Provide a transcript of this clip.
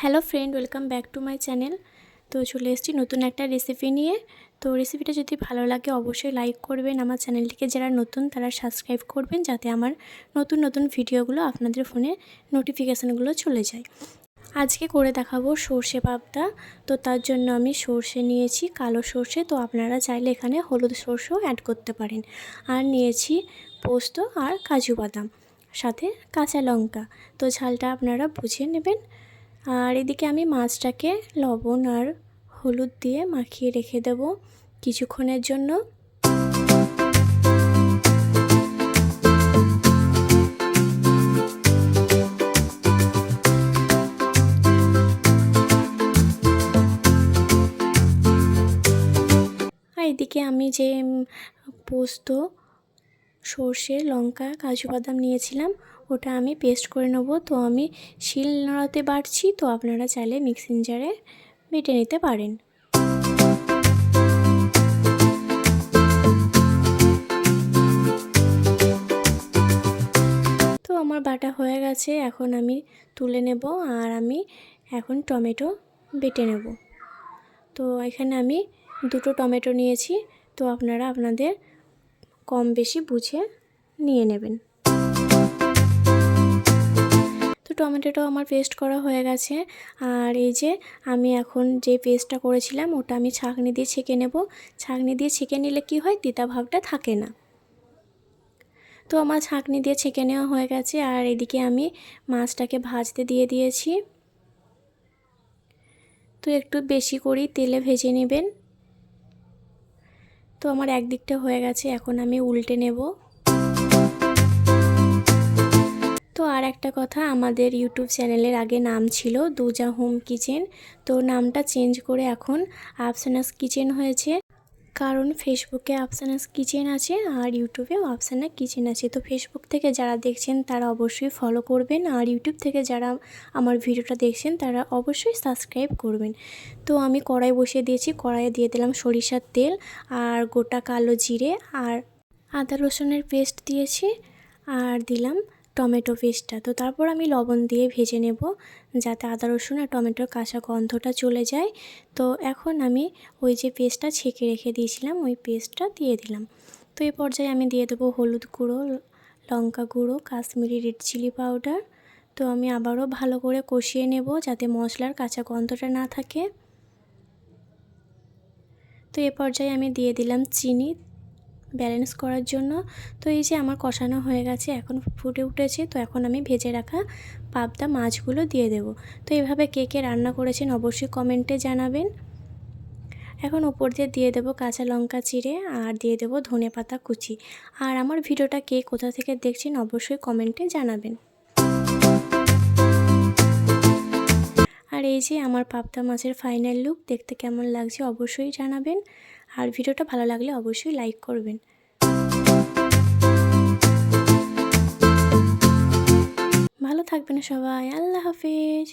Hello friend, welcome back to my channel. তো চলে এসেছি নতুন একটা রেসিপি নিয়ে। তো রেসিপিটা যদি ভালো লাগে অবশ্যই লাইক করবেন আমার চ্যানেলটিকে। যারা নতুন তারা সাবস্ক্রাইব করবেন যাতে আমার নতুন নতুন ভিডিওগুলো আপনাদের ফোনে নোটিফিকেশানগুলো চলে যায়। আজকে করে দেখাবো সর্ষে পাবদা। তো তার জন্য আমি সর্ষে নিয়েছি, কালো সর্ষে। তো আপনারা চাইলে এখানে হলুদ সর্ষেও অ্যাড করতে পারেন। আর নিয়েছি পোস্ত আর কাজু বাদাম, সাথে কাঁচা লঙ্কা। তো ঝালটা আপনারা বুঝে নেবেন। আর এদিকে আমি মাছটাকে লবণ আর হলুদ দিয়ে মাখিয়ে রেখে দেব কিছুক্ষণের জন্য। আর এদিকে আমি যে পোস্ত, সর্ষে, লঙ্কা, কাজু বাদাম নিয়েছিলাম ওটা আমি পেস্ট করে নেব। তো আমি শিল নোড়াতে বাড়ছি, তো আপনারা চাইলে মিক্সিং জারে বেটে নিতে পারেন। তো আমার বাটা হয়ে গেছে, এখন আমি তুলে নেব আর আমি এখন টমেটো বেটে নেব। তো এখানে আমি দুটো টমেটো নিয়েছি, তো আপনারা আপনাদের কম বেশি বুঝে নিয়ে নেবেন। তো টমেটোটা আমার পেস্ট করা হয়ে গেছে। আর এই যে আমি এখন যে পেস্টটা করেছিলাম, ওটা আমি ছাঁকনি দিয়ে ছেঁকে নেব। ছাঁকনি দিয়ে ছেঁকে নিলে কি হয়? তিতা ভাবটা থাকে না। তো আমার ছাঁকনি দিয়ে ছেঁকে নেওয়া হয়ে গেছে। আর এদিকে আমি মাছটাকে ভাজতে দিয়ে দিয়েছি। তো একটু বেশি করেই তেলে ভেজে নেবেন। তো আমার একদিকটা হয়ে গেছে। এখন আমি উল্টে নেব। তো আর একটা কথা, আমাদের ইউটিউব চ্যানেলের আগে নাম ছিল দুজা হোম কিচেন। তো নামটা চেঞ্জ করে এখন আফসানাস কিচেন হয়েছে। কারণ ফেসবুকে আফসানাস কিচেন আছে আর ইউটিউবেও আফসানা কিচেন আছে। তো ফেসবুক থেকে যারা দেখছেন তারা অবশ্যই ফলো করবেন আর ইউটিউব থেকে যারা আমার ভিডিওটা দেখছেন তারা অবশ্যই সাবস্ক্রাইব করবেন। তো আমি কড়াই বসিয়ে দিয়েছি, কড়াইয়ে দিয়ে দিলাম সরিষার তেল আর গোটা কালো জিরে আর আদা রসুনের পেস্ট দিয়েছি আর দিলাম টমেটো পেস্টটা। তো তারপর আমি লবণ দিয়ে ভেজে নেব যাতে আদা, রসুন আর টমেটোর কাঁচা গন্ধটা চলে যায়। তো এখন আমি ওই যে পেস্টটা ছেঁকে রেখে দিয়েছিলাম, ওই পেস্টটা দিয়ে দিলাম। তো এই পর্যায়ে আমি দিয়ে দেবো হলুদ গুঁড়ো, লঙ্কা গুঁড়ো, কাশ্মীরি রেড চিলি পাউডার। তো আমি আবারও ভালো করে কষিয়ে নেব যাতে মশলার কাঁচা গন্ধটা না থাকে। তো এ পর্যায়ে আমি দিয়ে দিলাম চিনি। ব্যালেন্স করার জন্য। তো এই যে আমার কষানো হয়ে গেছে, এখন ফুটে উঠেছে, তো এখন আমি ভেজে রাখা পাবদা মাছগুলো দিয়ে দেব। তো এইভাবে কে কে রান্না করেছেন অবশ্যই কমেন্টে জানাবেন। এখন ওপর দিয়ে দিয়ে দেবো কাঁচা লঙ্কা চিড়ে আর দিয়ে দেবো ধনে পাতা কুচি। আর আমার ভিডিওটা কে কোথা থেকে দেখছেন অবশ্যই কমেন্টে জানাবেন। আর এই যে আমার পাবদা মাছের ফাইনাল লুক দেখতে কেমন লাগছে অবশ্যই জানাবেন। আর ভিডিওটা ভালো লাগলে অবশ্যই লাইক করবেন। ভালো থাকবেন সবাই আল্লাহ হাফিজ।